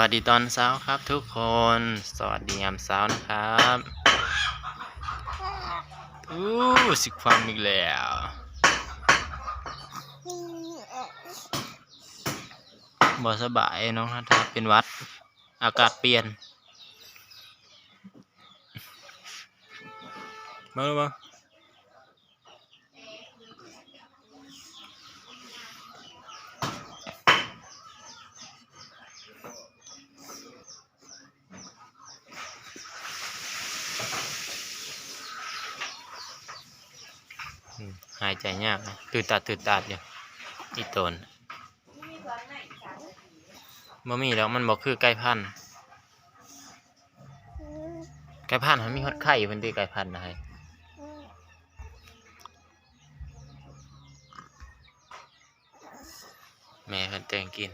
วัสดีตอนเช้าครับทุกคน สวัสดียามเช้านะครับอู้สิความอีกแล้วบ่สบายน้องทัศน์เป็นวัด อากาศเปลี่ยน มาดูบ้าายใจยากนะตื่นตาตื่นตาอยู่อีตนบ่มีแล้วมันบอกคือไก่พันธุ์ไก่พันธุ์มันมีฮอดไข่เพิ่นตีไก่พันธุ์นะฮะแม่เพิ่นแต่งกิน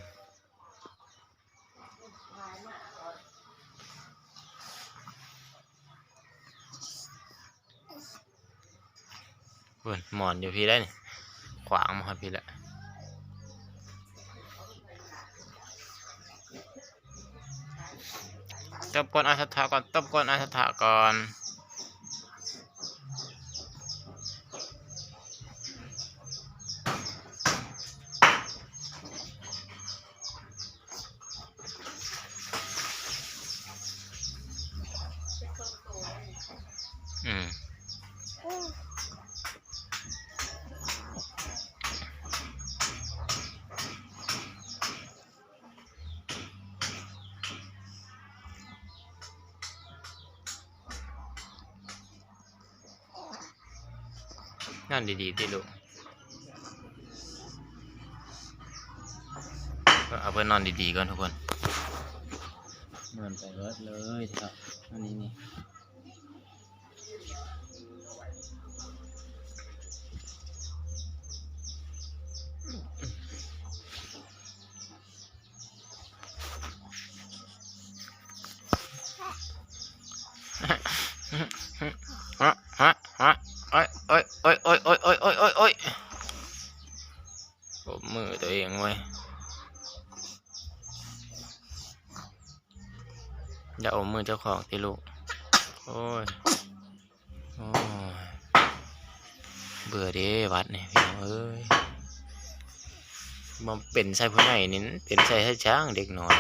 เพิ่นหมอนอยู่พี่ได้นี่ขวางมาครับพี่แหละตบก่อนอาสถาก่อนตบก่อนอาสถาก่อน นั่นดีๆที่ลูกเอาเพื่อนนอนดีๆก่อนทุกคนนอนไปรถเลยครับอันนี้นี่ มมือตัวเองไว้ยอย่าอมมือเจ้าของที่ลูก โอ้ย โอ้ย เบื่อเด้วัดนี่พี่น้องเอ้ยมันเป็นใส่ผู้ใหญ่นี่เป็นใส่ให้ช้างเด็กน้อย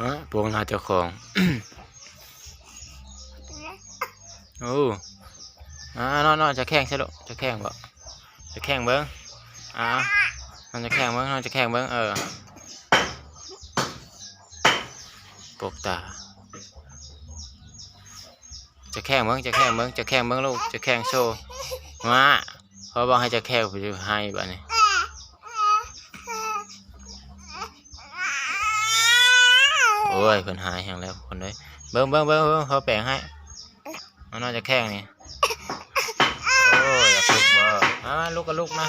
ฮะปวงหาเจ้าของ โอ้อ่านอนนอนจะแข่งใช่ลูกจะแข่งบ่จะแข่งเบิ้งอ่ามันจะแข่งเบิ้งมันจะแข่งเบิ้งเออปกตา จะแข่งเบิ้งจะแข่งเบิ้งจะแข่งเบิ้งลูก จะแข่งโชว์มาเขาบอกให้จะแข่งไปจะให้บ้านี้ อ้ยคนหายแห่งแล้วคนเลยเบิ้งเบิ้งเบิ้งเบิ้งเขาแปลงให้มันน่าจะแข้งนี่โอ้ยอยากลุกบ่มามาลุกก็ลุกนะ